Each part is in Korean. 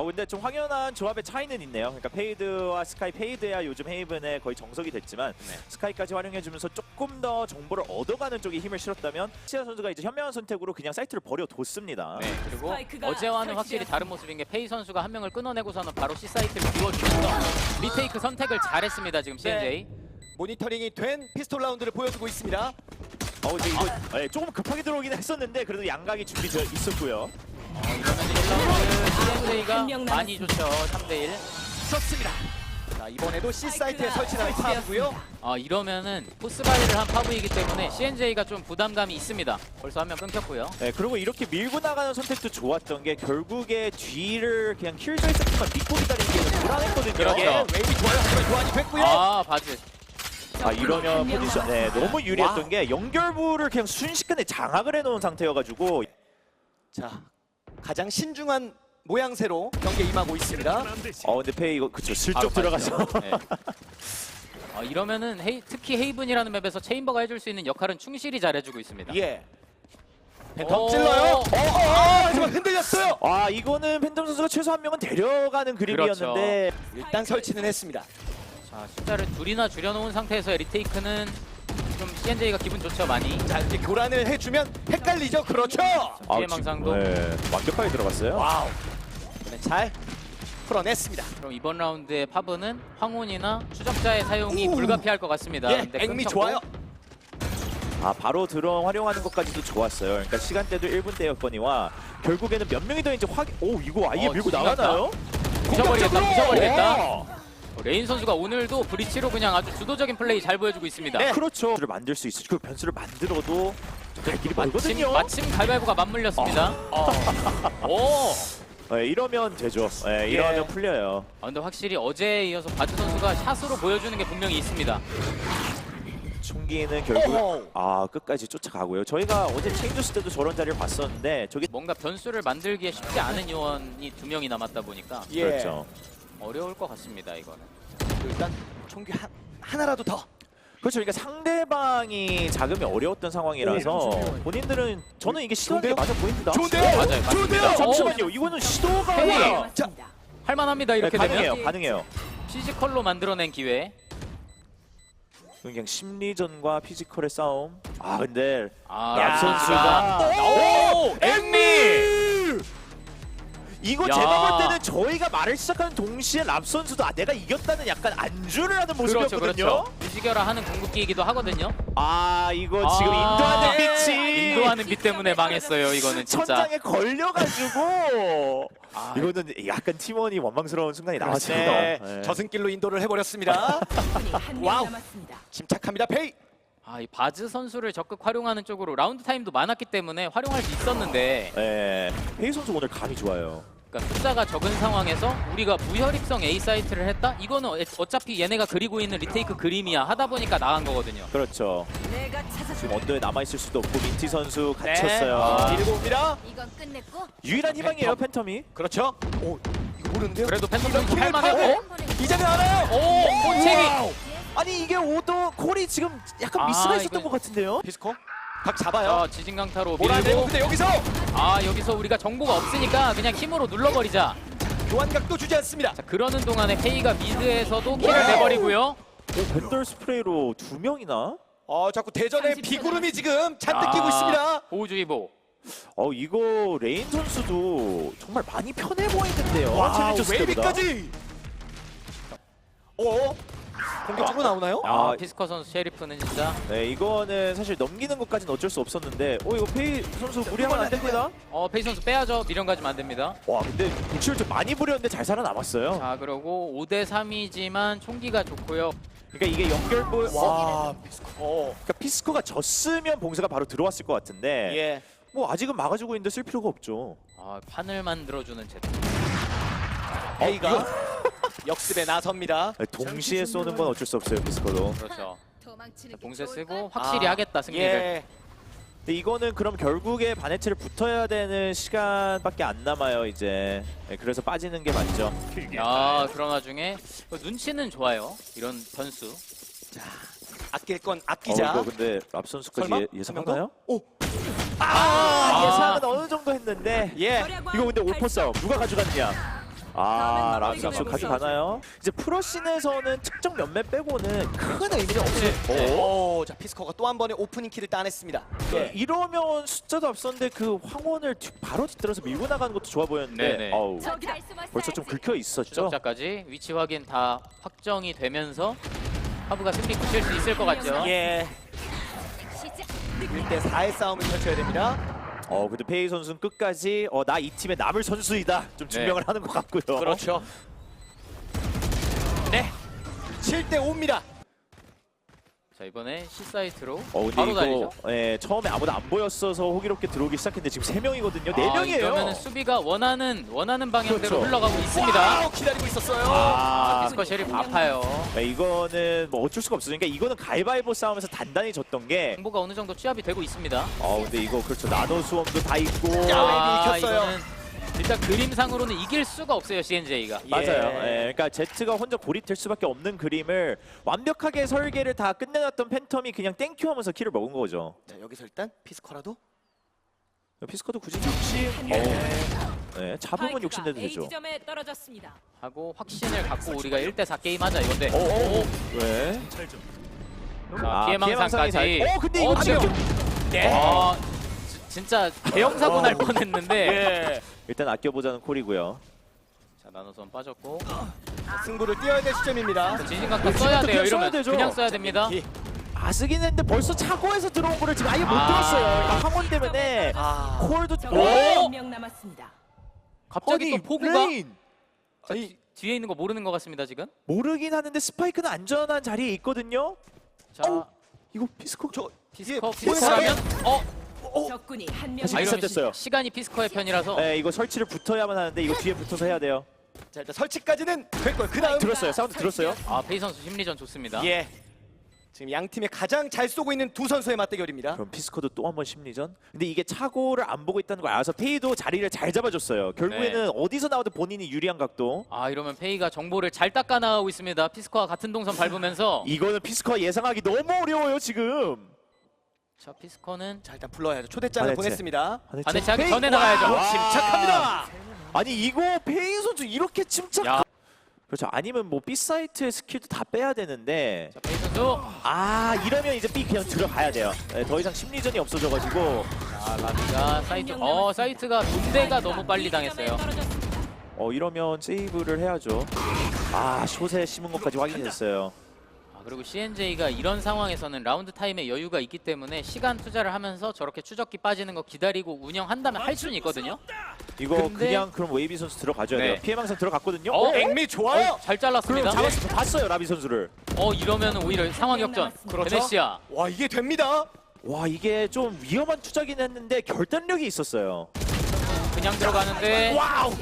어 근데 좀 확연한 조합의 차이는 있네요. 그러니까 페이드와 스카이 페이드야 요즘 헤이븐의 거의 정석이 됐지만 네. 스카이까지 활용해주면서 조금 더 정보를 얻어가는 쪽에 힘을 실었다면 시아 선수가 이제 현명한 선택으로 그냥 사이트를 버려뒀습니다. 네, 그리고 어제와는 확실히 다른 모습인 게 페이 선수가 한 명을 끊어내고서는 바로 C 사이트를 비워주면서 리테이크 선택을 잘했습니다 지금 CNJ. 모니터링이 된 피스톨 라운드를 보여주고 있습니다. 어 근데 이거 네, 조금 급하게 들어오긴 했었는데 그래도 양각이 준비되어 있었고요. 어, 이러면 1라운드 CNJ가 한명 많이 좋죠. 3대1. 좋습니다. 자 이번에도 C 사이트에 설치한 파고요. 어, 이러면은 포스바이를 한 파브이기 때문에 CNJ가 좀 부담감이 있습니다. 벌써 한 명 끊겼고요. 네 그리고 이렇게 밀고 나가는 선택도 좋았던 게 결국에 뒤를 그냥 킬조이 세트만 믿고 기다리는 게 불안했거든요. 그렇죠. 예, 웨이비 좋아요. 하지만 교환이 됐고요. 아, 바즈. 아 이러면 포지션 네 너무 유리했던 와. 게 연결부를 그냥 순식간에 장악을 해놓은 상태여가지고 자 가장 신중한 모양새로 경기에 임하고 있습니다. 어 근데 페이 이거 그쵸 슬쩍 바로 들어가서 빠지죠. 네. 어, 이러면은 헤이, 특히 헤이븐이라는 맵에서 체인버가 해줄 수 있는 역할은 충실히 잘해주고 있습니다. 예. 오. 팬텀 찔러요. 어, 어, 어, 하지만 흔들렸어요. 아 이거는 팬텀 선수가 최소 한 명은 데려가는 그림이었는데 일단 설치는 했습니다. 자, 숫자를 둘이나 줄여놓은 상태에서 리테이크는 좀 CNJ가 기분 좋죠, 많이. 자 이제 교란을 해주면 헷갈리죠. 그렇죠. 아, 피해 지금, 망상도. 네, 완벽하게 들어갔어요. 와우. 네, 잘 풀어냈습니다. 그럼 이번 라운드의 파브는 황혼이나 추적자의 사용이 우. 불가피할 것 같습니다. 예, 근데 앵미 끊겼고. 좋아요. 아 바로 드럼 활용하는 것까지도 좋았어요. 그러니까 시간대도 1분 대였거니와 결국에는 몇 명이 더 이제 확인. 오 이거 아예 어, 밀고 나가나요? 부셔버리겠다, 부셔버리겠다. 오! 어, 레인 선수가 오늘도 브리치로 그냥 아주 주도적인 플레이 잘 보여주고 있습니다. 네. 그렇죠. 를 만들 수 있을 그 변수를 만들어도 갈 길이 마침, 멀거든요. 마침 갈발보가 맞물렸습니다. 어. 오. 네, 이러면 되죠. 네, 이러면 예. 풀려요. 아, 근데 확실히 어제에 이어서 바드 선수가 샷으로 보여주는 게 분명히 있습니다. 총기는 결국 어허. 아 끝까지 쫓아가고요. 저희가 어제 체인저스 때도 저런 자리를 봤었는데 저게 뭔가 변수를 만들기에 쉽지 않은 요원이 두 명이 남았다 보니까 예. 그렇죠. 어려울 것 같습니다. 이거는. 일단 총기 한, 하나라도 더. 그렇죠. 그러니까 상대방이 자금이 어려웠던 상황이라서 본인들은 저는 이게 시도한 게 좋은데요? 맞아 보입니다. 좋은데요? 맞아요, 좋은데요? 맞습니다. 잠시만요. 이거는 시도가. 아니라 자, 할만합니다. 이렇게 네, 되면 가능해요. 가능해요. 피지컬로 만들어낸 기회. 그냥 심리전과 피지컬의 싸움. 아 근데 아, 랍랍 선수가 오, 앵미. 이거 야. 제가 볼 때는 저희가 말을 시작하는 동시에 랍 선수도 아 내가 이겼다는 약간 안주를 하는 그렇죠, 모습이었거든요. 그렇죠. 유지결화 하는 궁극기이기도 하거든요. 아 이거 지금 아, 인도하는 빛이 인도하는 빛 때문에 망했어요. 이거는 진짜. 천장에 걸려가지고 아, 이거는 약간 팀원이 원망스러운 순간이 나왔습니다. 네. 네. 저승길로 인도를 해버렸습니다. 와우. 남았습니다. 침착합니다. 페이. 아, 이 바즈 선수를 적극 활용하는 쪽으로 라운드 타임도 많았기 때문에 활용할 수 있었는데 네. 페이 선수 오늘 감이 좋아요. 그러니까 숫자가 적은 상황에서 우리가 무혈입성 A 사이트를 했다? 이거는 어- 어차피 얘네가 그리고 있는 리테이크 그림이야 하다 보니까 나간 거거든요. 그렇죠. 내가 지금 언더에 남아 있을 수도 없고 민티 선수 네. 갇혔어요. 아. 밀고 옵니다. 이건 끝냈고 유일한 희망이에요 팬텀이. 그렇죠. 오, 이거 모르는데요? 그래도 팬텀 선수 킬을 할만해. 파고 이제는 알아요. 오, 콘체기. 와우. 아니 이게 오도 콜이 지금 약간 아, 미스가 있었던 이거- 것 같은데요. 피스코 각 잡아요. 자, 지진강타로 몰아내고 밀고 근데 여기서 아, 여기서 우리가 정보가 없으니까 그냥 힘으로 눌러버리자. 교환각도 주지 않습니다. 자, 그러는 동안에 페이가 미드에서도 킬을 내버리고요. 오, 밴덜 스프레이로 두 명이나? 어, 자꾸 대전에 30초 비구름이 지금 잔뜩 아, 끼고 있습니다. 보호주의보. 어 이거 레인 선수도 정말 많이 편해 보이는데요. 와. 웨이비까지. 오, 공격적으로 나오나요? 아, 아, 피스커 선수 셰리프는 진짜 네 이거는 사실 넘기는 것까지는 어쩔 수 없었는데, 오 이거 페이 선수 무리하면 안 됩니다. 어, 페이 선수 빼야죠. 미련 가지면 안 됩니다. 와 근데 구치를 좀 많이 부렸는데 잘 살아남았어요. 자, 그리고 5대 3이지만 총기가 좋고요. 그러니까 이게 연결부. 어, 와, 피스코. 어, 그러니까 피스코가 졌으면 봉쇄가 바로 들어왔을 것 같은데, 예. 뭐 아직은 막아주고 있는데 쓸 필요가 없죠. 아, 판을 만들어주는 제트. 페이가 역습에 나섭니다. 네, 동시에 쏘는 건 어쩔 수 없어요 피스코도. 그렇죠. 도망치는 게 봉쇄 좋을까? 쓰고 확실히 아, 하겠다 승리를. 예. 근데 이거는 그럼 결국에 바네츠를 붙어야 되는 시간밖에 안 남아요 이제. 네, 그래서 빠지는 게 맞죠. 야, 그런 와중에 눈치는 좋아요. 이런 변수. 아낄 건 어, 아끼자. 이거 근데 랍 선수까지 설마? 예, 더? 오, 아, 아. 예상은 어느 정도 했는데 예. 이거 근데 올퍼 싸움 누가 가져갔냐? 아, 뭐 가져가나요? 이제 프로씬에서는 특정 몇몇 빼고는 큰 의미는 없어요. 오, 자 피스커가 또 한 번의 오프닝 킬을 따냈습니다. 예. 이러면 숫자도 앞섰는데 그 황혼을 뒤- 바로 뒤들어서 밀고 나가는 것도 좋아 보였는데 네네. 어우, 저기다. 벌써 좀 긁혀 있었죠. 추적자까지 위치 확인 다 확정이 되면서 하부가 승리 굳힐 수 있을 것 같죠. 예. 시작. 1대 4의 싸움을 펼쳐야 됩니다. 어, 근데 페이 선수는 끝까지 어, 나 이 팀의 남을 선수이다 좀 증명을 하는 것 같고요. 그렇죠. 네. 7대 5입니다. 자 이번에 C 사이트로 어, 근데 바로 이거 달리죠. 예, 처음에 아무도 안 보였어서 호기롭게 들어오기 시작했는데 지금 세 명이거든요. 네 아, 명이에요. 이러면은 수비가 원하는 원하는 방향대로 그렇죠. 흘러가고 있습니다. 와우, 기다리고 있었어요. 아, 비스커 셰리프 아파요. 네, 이거는 뭐 어쩔 수가 없어요. 그러니까 이거는 가위바위보 싸움에서 단단히 졌던 게 정보가 어느 정도 취합이 되고 있습니다. 어, 근데 이거 그렇죠. 나노 수험도 다 있고 야, 아, 이겼어요. 이거는 일단 그림상으로는 이길 수가 없어요 CNJ가. 맞아요. 예. 예, 그러니까 제트가 혼자 고립될 수밖에 없는 그림을 완벽하게 설계를 다 끝내놨던 팬텀이 그냥 땡큐 하면서 킬을 먹은 거죠. 자, 여기서 일단 피스커라도 피스커도 굳이 욕심, 어, 네, 잡으면 욕심내도 되죠. 지점에 떨어졌습니다. 하고 확신을 갖고 우리가 1대4 게임 하자 이건데. 어, 어, 어. 왜? 자, 아, 피해망상까지. 잘- 어, 근데 이거 어, 지금 네. 어, 지- 진짜 대형 사고 날 뻔했는데. 예. 일단 아껴보자는 콜이고요. 자 나노선 빠졌고. 승부를 띄어야 될 시점입니다. 진심강타 써야 돼요 그냥 써야 이러면 되죠. 그냥 써야 됩니다. 이- 아 쓰긴 했는데 벌써 차고에서 들어온 거를 지금 아예 못 아. 들었어요. 그러니까 황혼 때문에 아. 콜도 적군이 오! 한명 남았습니다. 갑자기 또 포구가 레인! 자, 뒤- 뒤에 있는 거 모르는 것 같습니다 지금. 모르긴 하는데 스파이크는 안전한 자리에 있거든요. 자 어우, 이거 피스코 저 피스커 피스커라면 어 적군이 한 명 다시 아, 이러면 리셋됐어요. 시, 시간이 피스커의 편이라서 네, 이거 설치를 붙어야만 하는데 이거 뒤에 붙어서 해야 돼요. 자, 일단 설치까지는 됐고요. 그 다음 들었어요. 사운드 들었어요. 아 페이 선수 심리전 좋습니다. 예. 지금 양 팀의 가장 잘 쏘고 있는 두 선수의 맞대결입니다. 그럼 피스코도 또 한 번 심리전. 근데 이게 차고를 안 보고 있다는 걸 알아서 페이도 자리를 잘 잡아줬어요. 결국에는 네. 어디서 나와도 본인이 유리한 각도. 아 이러면 페이가 정보를 잘 닦아 나가고 있습니다. 피스커와 같은 동선 밟으면서 이거는 피스코가 예상하기 너무 어려워요 지금. 자 피스커는 자, 일단 불러야죠. 초대장을 반해체. 보냈습니다. 반해체 하기 페이- 전에 나가야죠. 와, 침착합니다. 아니 이거 페이 선수 이렇게 침착. 야. 그렇죠. 아니면 뭐 B 사이트의 스킬도 다 빼야 되는데. 자 페이 선수 아 이러면 이제 B 그냥 들어가야 돼요. 네, 더 이상 심리전이 없어져가지고 자 라비가 사이트 어 사이트가 군대가 너무 빨리 당했어요. 어 이러면 세이브를 해야죠. 아 숏에 심은 것까지 확인했어요. 아, 그리고 CNJ가 이런 상황에서는 라운드 타임에 여유가 있기 때문에 시간 투자를 하면서 저렇게 추적기 빠지는 거 기다리고 운영한다면 할 수는 있거든요. 이거 근데- 그냥 그럼 웨이비 선수 들어가줘야 돼요. 네. 피해 망상 들어갔거든요. 어, 어? 앵미 좋아요. 잘 그럼 잘랐습니다. 잡았어 봤어요 라비 선수를. 어 이러면 오히려 상황 역전. 그렇죠. 베네시아. 와, 이게 됩니다. 와 이게 좀 위험한 투자긴 했는데 결단력이 있었어요. 그냥 들어가는데 와우.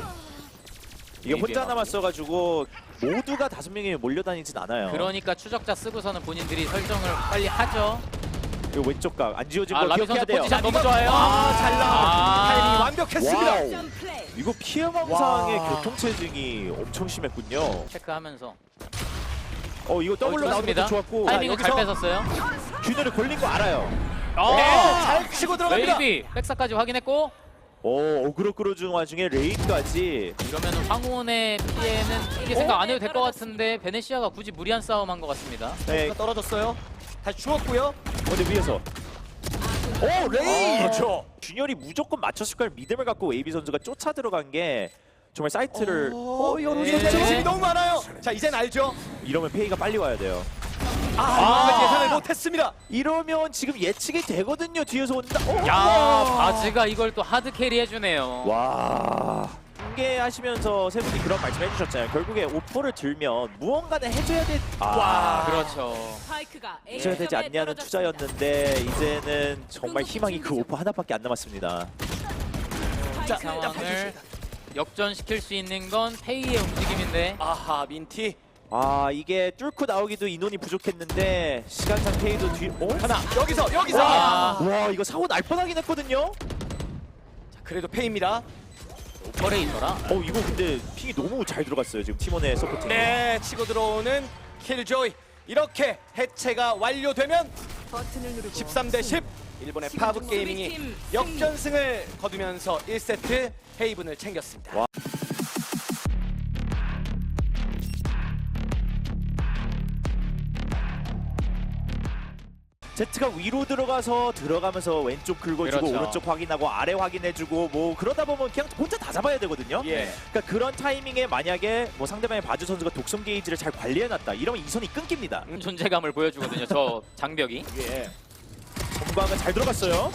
이게 혼자 웨이비의 남았어가지고 모두가 다섯 명이 몰려다니진 않아요. 그러니까 추적자 쓰고서는 본인들이 설정을 빨리 하죠. 이 왼쪽 각 안 지워진 아 거 라비 기억해야 선수 돼요. 포지션 너무 좋아요. 아, 잘 나와. 아. 타이밍 완벽했습니다. 와우. 이거 피해 망상의 와. 교통체증이 엄청 심했군요. 체크하면서 어 이거 더블로 어, 나오는 것도 좋았습니다. 좋았고 타이밍을 잘 뺏었어요. 균열이 걸린 거 알아요. 네, 어! 잘 치고 들어갑니다. 웨이비 백사까지 확인했고 오 어그로 끌어주는 와중에 레인까지 이러면 황혼의 피해는 이게 생각 안 해도 될 것 같은데 베네시아가 굳이 무리한 싸움 한 것 같습니다. 네 떨어졌어요. 다시 주웠고요. 근데 위에서 오 레인 그렇죠. 균열이 무조건 맞췄을 걸 믿음을 갖고 웨이비 선수가 쫓아 들어간 게 정말 사이트를 어, 어 이런 예. 선수 너무 많아요. 자, 이젠 알죠. 이러면 페이가 빨리 와야 돼요. 아, 아. 예상을 못했습니다. 이러면 지금 예측이 되거든요. 뒤에서 온다. 어, 야 와. 바즈가 이걸 또 하드 캐리 해주네요. 와. 공개하시면서 세 분이 그런 말씀 해주셨잖아요. 결국에 오퍼를 들면 무언가는 해줘야 돼. 아, 와 그렇죠. 스파이크가 A 해줘야 되지 않냐는. 투자였는데 이제는 정말 희망이 그 오퍼 하나밖에 안 남았습니다. 자, 이 상황을 역전시킬 수 있는 건 페이의 움직임인데 아하, 민티. 아 이게 뚫고 나오기도 인원이 부족했는데 시간상 페이도 뒤. 어? 하나. 여기서 여기서. 와. 와 이거 사고 날 뻔하긴 했거든요. 자, 그래도 페이입니다. 오퍼레이터라. 어 이거 근데 핑이 너무 잘 들어갔어요 지금 팀원의 서포팅. 네, 치고 들어오는 킬조이. 이렇게 해체가 완료되면 버튼을 누르고 13 대 10. 일본의 파브 게이밍이 역전승을 거두면서 1세트 헤이븐을 챙겼습니다. 와. 제트가 위로 들어가서 들어가면서 왼쪽 긁어주고 그렇죠. 오른쪽 확인하고 아래 확인해주고 뭐 그러다 보면 그냥 혼자 다 잡아야 되거든요. 예. 그러니까 그런 타이밍에 만약에 뭐 상대방의 바주 선수가 독성 게이지를 잘 관리해놨다 이러면 이 선이 끊깁니다. 존재감을 보여주거든요. 저 장벽이. 예. 전방은 잘 들어갔어요.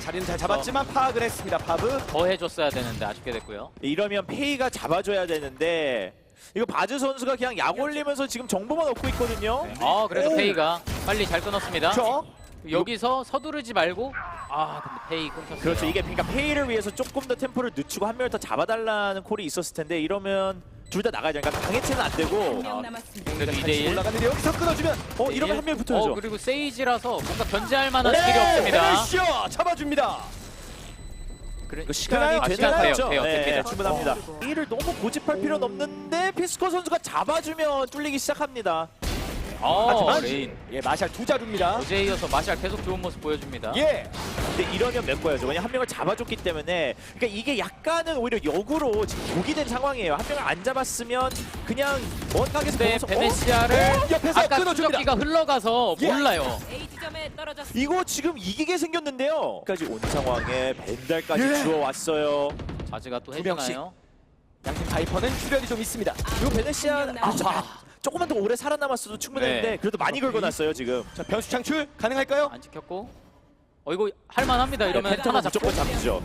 자리는 잘 잡았지만 파악을 했습니다. 파브. 더 해줬어야 되는데 아쉽게 됐고요. 이러면 페이가 잡아줘야 되는데 이거 바즈 선수가 그냥 약 올리면서 지금 정보만 얻고 있거든요. 아 그래도 오. 페이가 빨리 잘 끊었습니다. 저 여기서 서두르지 말고 아 근데 페이 끊겼어요. 그렇죠. 이게 그러니까 페이를 위해서 조금 더 템포를 늦추고 한 명을 더 잡아달라는 콜이 있었을 텐데 이러면 둘 다 나가야 되니까 강해체는 안 되고 한명 남았습니다. 그래도 2대1. 네, 올라갔는데 여기서 끊어주면 어 이러면 한 명이 붙어야죠. 어 그리고 세이지라서 뭔가 견제할 만한 스킬이 없습니다. 페르시아 잡아줍니다. 그래, 이거 시간이 아, 되나요? 시간 돼요, 그렇죠? 돼요, 네, 됩니다. 충분합니다. 이를 너무 고집할 필요는 없는데 피스코 선수가 잡아주면 뚫리기 시작합니다. 어, 하지만 레인. 예, 마샬 두 자루입니다. 어제 이어서 마샬 계속 좋은 모습 보여줍니다. 예. 근데 이러면 몇 거야죠. 왜냐 한 명을 잡아줬기 때문에 그러니까 이게 약간은 오히려 역으로 지금 독이 된 상황이에요. 한 명을 안 잡았으면 그냥 원각에서 근데 보면서 어? 베네시아를 옆에서 아까 끊어줍니다. 추적기가 흘러가서 예. 몰라요. A 지점에 떨어졌습니다. 이거 지금 이기게 생겼는데요. 까지 온 상황에 벤달까지 예. 주워왔어요. 자즈가 또 두 명씩. 해주나요? 양팀 바이퍼는 출혈이 좀 있습니다. 이거 베네시아 아. 자, 조금만 더 오래 살아남았어도 충분했는데 네. 그래도 많이 걸고났어요 지금. 자, 변수 창출 가능할까요? 안 찍혔고. 어 이거 할만합니다. 이러면 펜타는 하나 잡고 무조건 잡죠.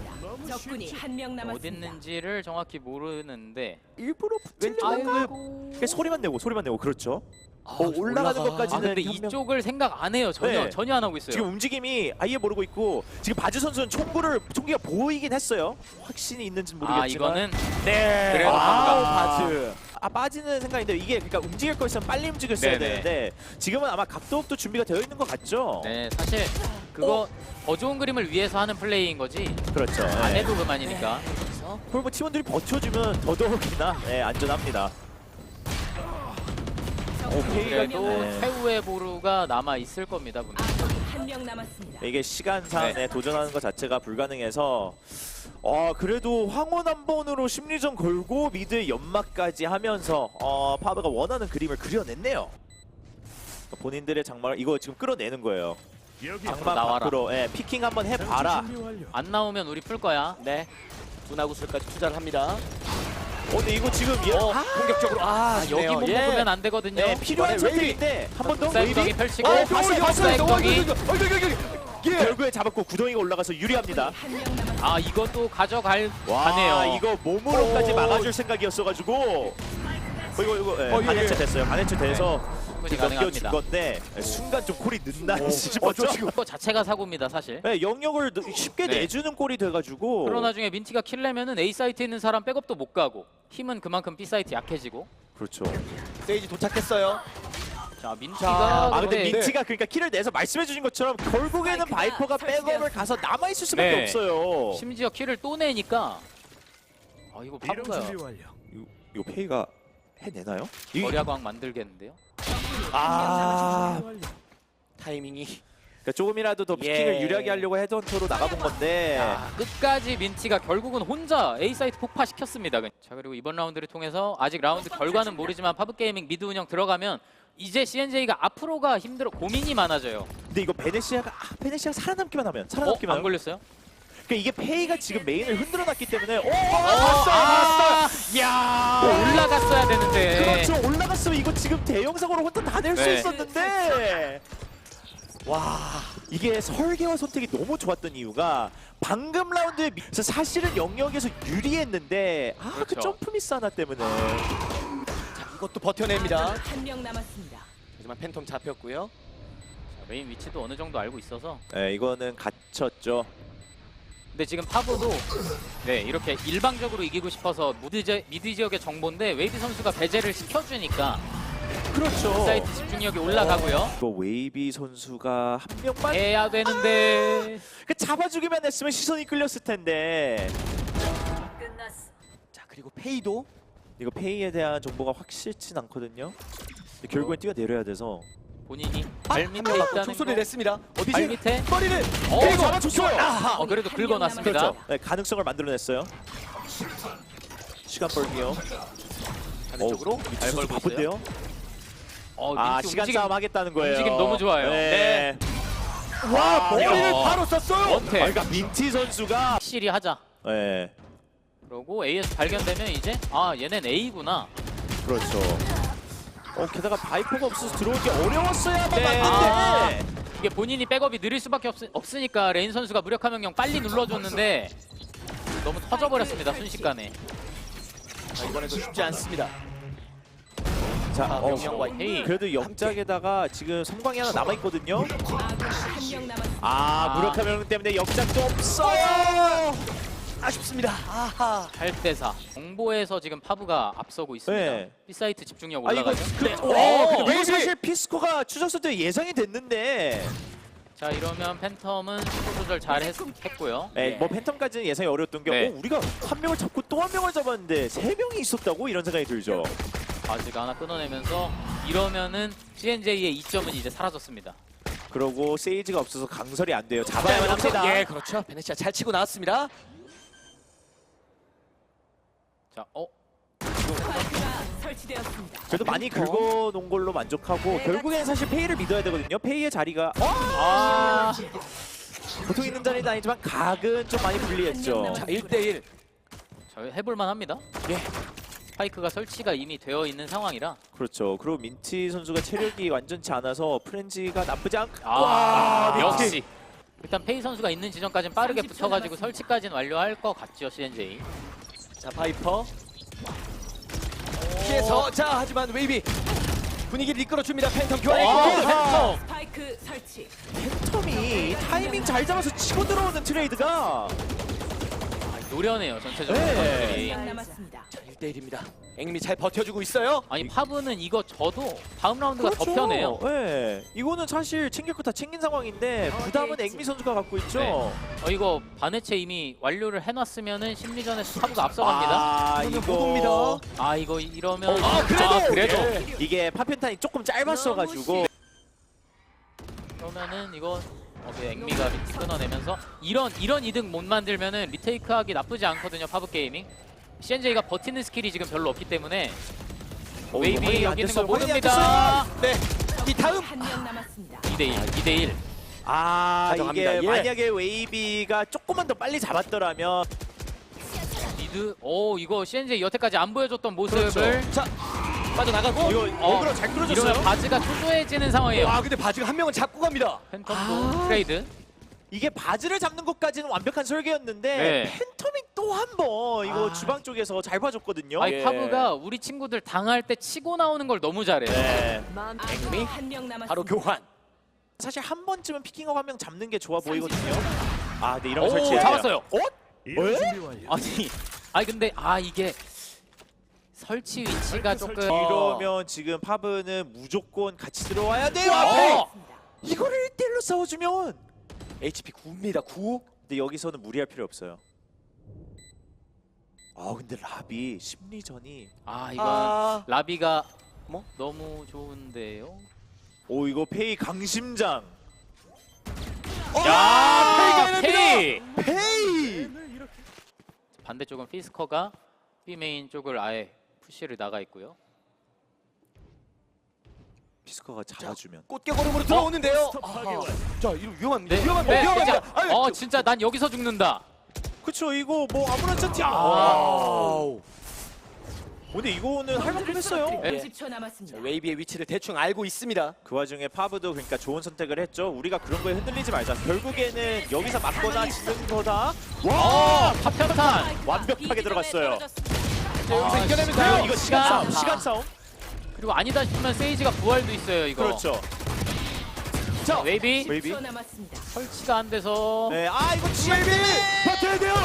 적군이 한명 어디 남았습니다. 있는지를 정확히 모르는데. 일부러 붙이려고 소리만 내고 소리만 내고 그렇죠. 아, 어, 올라가는 올라가. 것까지는 아, 근데 한 명- 이쪽을 생각 안 해요. 전혀 네. 전혀 안 하고 있어요. 지금 움직임이 아예 모르고 있고 지금 바즈 선수는 총구를 총기가 보이긴 했어요. 확신이 있는지는 모르겠지만. 아 이거는 네. 그래도 아우 바즈. 아 빠지는 생각인데 이게 그러니까 움직일 거 있으면 빨리 움직였어야 네네. 되는데 지금은 아마 각도업도 준비가 되어 있는 것 같죠. 네 사실 그거 더 좋은 그림을 위해서 하는 플레이인 거지 그렇죠. 안 네. 해도 그만이니까. 홀보 팀원들이 버텨주면 더더욱이나 네, 안전합니다. 오, 페이가 그래도 네. 최후의 보루가 남아 있을 겁니다 분명. 아군이 한 명 남았습니다. 이게 시간상에 네. 도전하는 것 자체가 불가능해서 어 그래도 황혼 한 번으로 심리전 걸고 미드 연막까지 하면서 어 파브가 원하는 그림을 그려냈네요. 본인들의 장막을 이거 지금 끌어내는 거예요. 장막 나와라. 밖으로 예, 피킹 한번 해봐라. 안 나오면 우리 풀 거야. 네. 두나구슬까지 투자를 합니다. 어, 근데 이거 지금 얘, 어, 아, 공격적으로 아, 아, 여기 못 예. 먹으면 안 되거든요. 네, 필요한. 선택인데 한 번 더 웨이비 펼치고 어. 여기, 여기, 여기, 여기, 여기. 예. 결국에 잡았고 구덩이가 올라가서 유리합니다. 아 이것도 가져갈 와 가네요. 이거 몸으로까지 오. 막아줄 생각이었어가지고 어, 이거 이거 예, 어, 예, 반해체 예. 됐어요. 반해체 돼서 넘겨준 가능합니다. 건데 예, 순간 좀 콜이 늦나 어, 싶었죠. 저 지금 그거 자체가 사고입니다 사실. 네, 영역을 느- 쉽게 네. 내주는 꼴이 돼가지고 그러나 나중에 민티가 킬내면은 A 사이트에 있는 사람 백업도 못 가고 힘은 그만큼 B 사이트 약해지고. 그렇죠. 세이지 도착했어요. 자 민티가 아 근데 네. 민치가 그러니까 킬을 내서 말씀해 주신 것처럼 결국에는 바이퍼가 백업을 가서 남아 있을 수밖에 네. 없어요. 심지어 킬을 또 내니까. 아 이거 파브가 이거, 이거 페이가 해내나요? 이- 거리아광 만들겠는데요. 아 타이밍이 그러니까 조금이라도 더 피킹을 예. 유리하게 하려고 헤드헌터로 나가본 건데 아, 끝까지 민티가 결국은 혼자 A 사이트 폭파시켰습니다. 자 그리고 이번 라운드를 통해서 아직 라운드 결과는 모르지만 파브 게이밍 미드 운영 들어가면 이제 CNJ가 앞으로가 힘들어 고민이 많아져요. 근데 이거 베네시아가 아, 베네시아가 살아남기만 하면 어? 살아남기만 안 하면 걸렸어요? 그러니까 이게 페이가 지금 메인을 흔들어놨기 때문에 오, 어, 봤어요, 아, 봤어요. 야, 올라갔어야 되는데. 그렇죠. 올라갔으면 이거 지금 대형사고로 혼자 다 낼 수 네. 있었는데. 와, 이게 설계와 선택이 너무 좋았던 이유가 방금 라운드에 미- 사실은 영역에서 유리했는데 아, 그 그렇죠. 점프 미스 하나 때문에. 자, 이것도 버텨냅니다. 한 명 남았습니다. 하지만 팬텀 잡혔고요. 자, 메인 위치도 어느 정도 알고 있어서. 네, 이거는 갇혔죠. 근데 지금 파브도 네 이렇게 일방적으로 이기고 싶어서 미드, 지, 미드 지역의 정보인데 웨이비 선수가 배제를 시켜주니까 그렇죠. 사이트 집중력이 올라가고요. 이거 웨이비 선수가 한 명만 해야 되는데 그 잡아주기만 했으면 시선이 끌렸을 텐데 자, 그리고 페이도 이거 페이에 대한 정보가 확실치 않거든요. 근데 결국엔 뛰어 내려야 돼서 본인이 아, 발 밑에 한명 있다는 총소리 거. 냈습니다. 어디지? 발 밑에 머리를 어, 그리고 잡아줬어요. 아하. 어 그래도 긁어놨습니다. 그렇죠. 네, 가능성을 만들어냈어요. 시간 벌기요. 반대쪽으로 잘 벌고 바쁜데요. 어, 아 시간 움직임 싸움 하겠다는 거예요. 움직임 너무 좋아요. 네. 와 머리를 어. 바로 썼어요. 아, 원태 그러니까 민티 선수가 확실히 하자. 예, 그러고 AS 발견되면 이제 아 얘넨 A구나. 그렇죠. 어, 게다가 바이퍼가 없어서 들어오기 어려웠어야 만 네. 맞는데. 이게 본인이 백업이 느릴 수밖에 없, 없으니까 레인 선수가 무력화 명령 빨리 눌러줬는데 너무 터져버렸습니다 순식간에. 자, 이번에도 쉽지 않습니다. 자, 아, 어, 명령과 헤이. 그래도 역작에다가 지금 섬광이 하나 남아 있거든요. 아군 한명 남았습니다. 아, 아. 무력화 명령 때문에 역작도 없어요. 아쉽습니다. 아하. 8대4 정보에서 지금 파브가 앞서고 있습니다. 네. B사이트 집중력 아 이거 올라가죠. 그, 네. 어, 오! 근데 웨이비! 사실 피스코가 추적수 때 예상이 됐는데, 자 이러면 팬텀은 속도 조절 잘 했, 했고요. 네, 뭐 팬텀까지는 예상이 어려웠던 게, 네. 어, 우리가 한 명을 잡고 또 한 명을 잡았는데 세 명이 있었다고 이런 생각이 들죠. 아직 하나 끊어내면서 이러면은 CNJ의 이점은 이제 사라졌습니다. 그러고 세이지가 없어서 강설이 안 돼요. 잡아야만 합니다. 예, 그렇죠. 베네치아 잘 치고 나왔습니다. 자, 어? 스파이크가 설치되었습니다. 그래도 많이 긁어 놓은 걸로 만족하고 결국엔 사실 페이를 믿어야 되거든요. 페이의 자리가 어? 아, 보통 있는 자리는 아니지만 각은 좀 많이 불리했죠. 자, 1대1. 자 해볼만 합니다. 예. 스파이크가 설치가 이미 되어 있는 상황이라 그렇죠. 그리고 민티 선수가 체력이 완전치 않아서 프렌지가 나쁘지 않. 아, 와, 역시 일단 페이 선수가 있는 지점까지는 빠르게 30초 붙어가지고 남았습니다. 설치까지는 완료할 것 같죠 CNJ. 자, 바이퍼. 피해서 자, 하지만 웨이비 분위기를 이끌어줍니다. 팬텀 교환. 어, 아, 팬텀. 스파이크 설치. 텀이 타이밍 잘 잡아서 치고 들어오는 트레이드가 노련해요 전체적으로 네. 선수들이. 한명 남았습니다. 자, 1대1입니다. 앵미 잘 버텨주고 있어요. 아니 파브는 이거 저도 다음 라운드가 더 편해요. 네. 이거는 사실 챙길 거 다 챙긴 상황인데 부담은 앵미 선수가 갖고 있죠. 네. 어 이거 반해체 이미 완료를 해놨으면은 심리전에서 파브가 앞서갑니다. 아, 이거는 이거 보고입니다. 아 이거 이러면 아, 그래도! 그래도 예. 이게 파편탄이 조금 짧았어가지고 그러면은 이거 어, 그 앵미가 끊어내면서 이런 이런 이득 못 만들면은 리테이크하기 나쁘지 않거든요 파브 게이밍. CNJ가 버티는 스킬이 지금 별로 없기 때문에 어, 웨이비 여기 있는 거. 모릅니다. 네. 이 다음 한명 남았습니다. 2대1 2대1 아 가져갑니다. 이게 예. 만약에 웨이비가 조금만 더 빨리 잡았더라면 미드 오 이거 CNJ 여태까지 안 보여줬던 모습을 자, 빠져나가고. 이거 어, 어그로 잘 이러면 끌어줬어요. 바지가 초조해지는 상황이에요. 와, 근데 바지가 한 명은 잡고 갑니다. 팬텀도 아. 트레이드. 이게 바지를 잡는 것까지는 완벽한 설계였는데 네. 팬텀이 또 한 번 이거 아. 주방 쪽에서 잘 봐줬거든요. 아니 예. 파브가 우리 친구들 당할 때 치고 나오는 걸 너무 잘해요. 네. 한명 남았습니다. 바로 교환. 사실 한 번쯤은 피킹업 한 명 잡는 게 좋아 보이거든요. 아, 근데 이런 오 설치 잡았어요. 어? 왜? 아니 아니 근데 아 이게 설치 위치가 조금 이러면 지금 파브는 무조건 같이 들어와야 돼요. 어. 앞에 이거를 1대1로 싸워주면 HP 9입니다. 9. 근데 여기서는 무리할 필요 없어요. 아 근데 라비 심리전이 아 이건 아, 라비가 뭐? 너무 좋은데요. 오 이거 페이 강심장 야 페이가 페이 페이 반대쪽은 피스커가 B 메인 쪽을 아예 푸시를 나가 있고요. 피스커가 잡아주면 꽃게걸음으로 들어오는데요. 아하. 자, 이거 위험합니다. 네, 위험합니다. 네, 위험합니다. 진짜, 아유, 어 진짜 난 여기서 죽는다. 그쵸 이거 뭐 아무런 차팀 와 와우. 근데 이거는 할 만큼 했어요 네. 30초 자, 남았습니다. 웨이비의 위치를 대충 알고 있습니다. 그 와중에 파브도 그러니까 좋은 선택을 했죠 우리가 그런 거에 흔들리지 말자 결국에는 여기서 맞거나 지는 거다 어 파편탄. 완벽하게 들어갔어요. 자, 여기서 아, 이겨내면? 돼요. 이거 시간 아. 싸움 시간 싸움 그리고 아니다 싶으면 세이지가 부활도 있어요 이거. 그렇죠 자 웨이비 10초 초 남았습니다. 설치가 안 돼서. 네, 아 이거 웨이비 버텨야 돼요.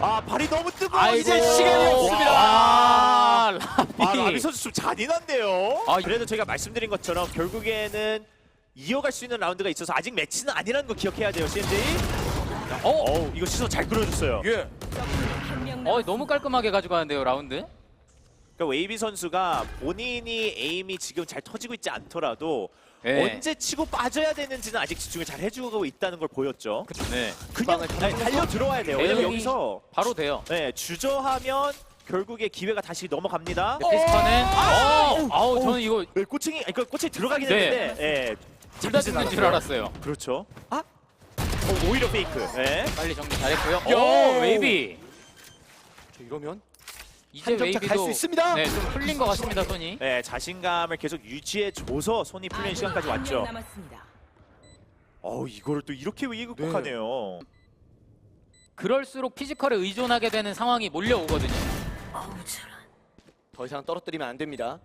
아 발이 너무 뜨거워 아이고. 이제 시간이 없습니다 아, 라비. 아 라비 선수 좀 잔인한데요 아, 그래도 제가 말씀드린 것처럼 결국에는 이어갈 수 있는 라운드가 있어서 아직 매치는 아니라는 거 기억해야 돼요 CNJ 어, 어우 이거 시선 잘 끌어줬어요 예. 한명 어 너무 깔끔하게 가져가는데요 라운드. 그러니까 웨이비 선수가 본인이 에임이 지금 잘 터지고 있지 않더라도 네. 언제 치고 빠져야 되는지는 아직 집중을 잘 해주고 있다는 걸 보였죠. 네. 그냥 아니, 달려 들어와야 돼요. 왜냐면 여기서 바로 돼요. 네, 주저하면 결국에 기회가 다시 넘어갑니다. 네, 아! 어, 아우 저는 이거 네, 꼬칭이 아니, 그 꼬칭이 들어가긴 네. 했는데 예, 둘다 잡히진 죽는 줄. 알았어요. 그렇죠. 아 어, 오히려 페이크. 네. 빨리 정리 잘했고요. 야! 오 웨이비. 자, 이러면 이제 한 점차 웨이비도 갈수 있습니다. 네, 좀 풀린 것 같습니다, 손이. 네, 자신감을 계속 유지해줘서 손이 풀리는 시간까지 왔죠. 남았습니다. 어우, 이거를 또 이렇게 왜 극복하네요. 그럴수록 피지컬에 의존하게 되는 상황이 몰려오거든요. 더 이상 떨어뜨리면 안 됩니다.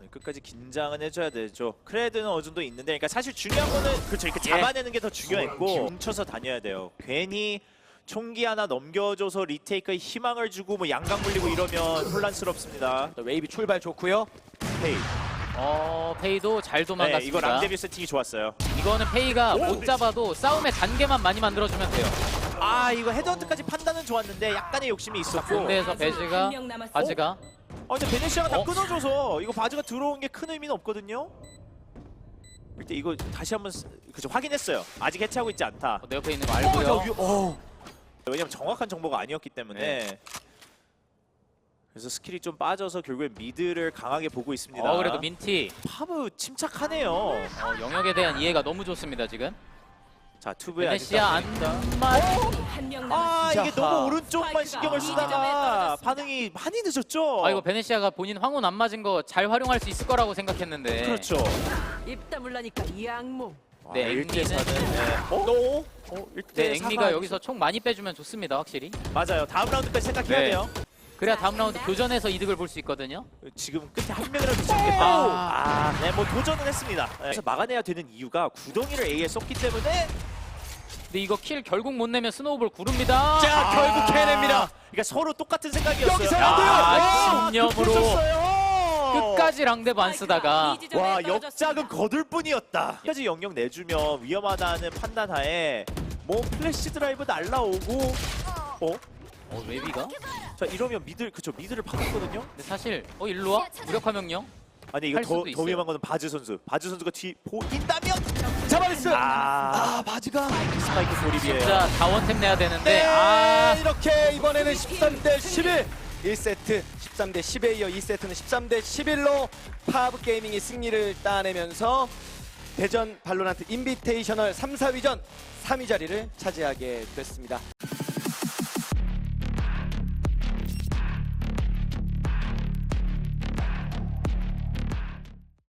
네, 끝까지 긴장은 해줘야 되죠. 크레드는 어느 정도 있는데, 그러니까 사실 중요한 거는 그렇죠. 이렇게 예. 잡아내는 게 더 중요했고 뭉쳐서 다녀야 돼요. 괜히 총기 하나 넘겨줘서 리테이크에 희망을 주고 뭐 양강 물리고 이러면 혼란스럽습니다. 자, 웨이비 출발 좋고요. 페이. 어, 페이도 잘 네, 도망갔습니다. 이거 랑데뷰 세팅이 좋았어요. 이거는 페이가 못 잡아도 싸움의 단계만 많이 만들어주면 돼요. 아, 이거 헤드헌트까지 판단은 좋았는데 약간의 욕심이 있었고. 군대에서 베즈가 한명 남았습니다. 바즈가 아, 근데 베네시아가 다 어? 끊어줘서 이거 바즈가 들어온 게 큰 의미는 없거든요. 일단 이거 다시 한번 쓰- 그죠 확인했어요. 아직 해체하고 있지 않다. 내 옆에 있는 거 어, 알고요. 야, 위- 어. 왜냐면 정확한 정보가 아니었기 때문에 네. 그래서 스킬이 좀 빠져서 결국엔 미드를 강하게 보고 있습니다. 어, 그래도 민티 파브 침착하네요. 어, 영역에 대한 이해가 너무 좋습니다 지금. 자 투브에 베네시아 안마 아. 이게. 너무 오른쪽만 신경을 쓰다가. 반응이 많이 늦었죠. 아 이거 베네시아가 본인 황혼 안 맞은 거 잘 활용할 수 있을 거라고 생각했는데. 그렇죠. 입 다 물라니까 이 악몽. 네, 아, 1대 4는 앵미는- 어? 노. 어, 1대 네, 앵미가 여기서 총 많이 빼주면 좋습니다 확실히. 맞아요. 다음 라운드까지 생각해야 네. 돼요. 그래야 다음 라운드 교전에서 이득을 볼 수 있거든요. 지금 끝에 한 명이라도 잡겠다. 아, 네, 뭐 도전은 했습니다. 네. 그래서 막아내야 되는 이유가 구덩이를 A에 썼기 때문에 근데 이거 킬 결국 못 내면 스노우볼 구릅니다. 자, 결국 해냅니다. 그러니까 서로 똑같은 생각이었어요. 여기서 안 돼요. 아, 집념으로. 펼쳤어요. 끝까지 랑데브 안 쓰다가 와. 역작은 거둘 뿐이었다. 끝까지 영역 내주면 위험하다는 판단하에 뭐 플래시 드라이브 날라오고 어? 어, 웨비가? 자 이러면 미들 그쵸 미들을 파겠거든요. 근데 사실 어 일로 와 무력화 명령. 아니 이거 할 더, 수도 더 있어요. 위험한 거는 바즈 선수. 바즈 선수가 뒤 보인다면 잡아냈어요. 아, 아, 바지가. 스파이크 조립이에요. 진짜 다 원템 내야 되는데 네, 아 이렇게 이번에는 13 대 11. 1세트 13대 10에 이어 2세트는 13대 11로 파브 게이밍이 승리를 따내면서 대전 발로란트 인비테이셔널 3, 4위전 3위 자리를 차지하게 됐습니다.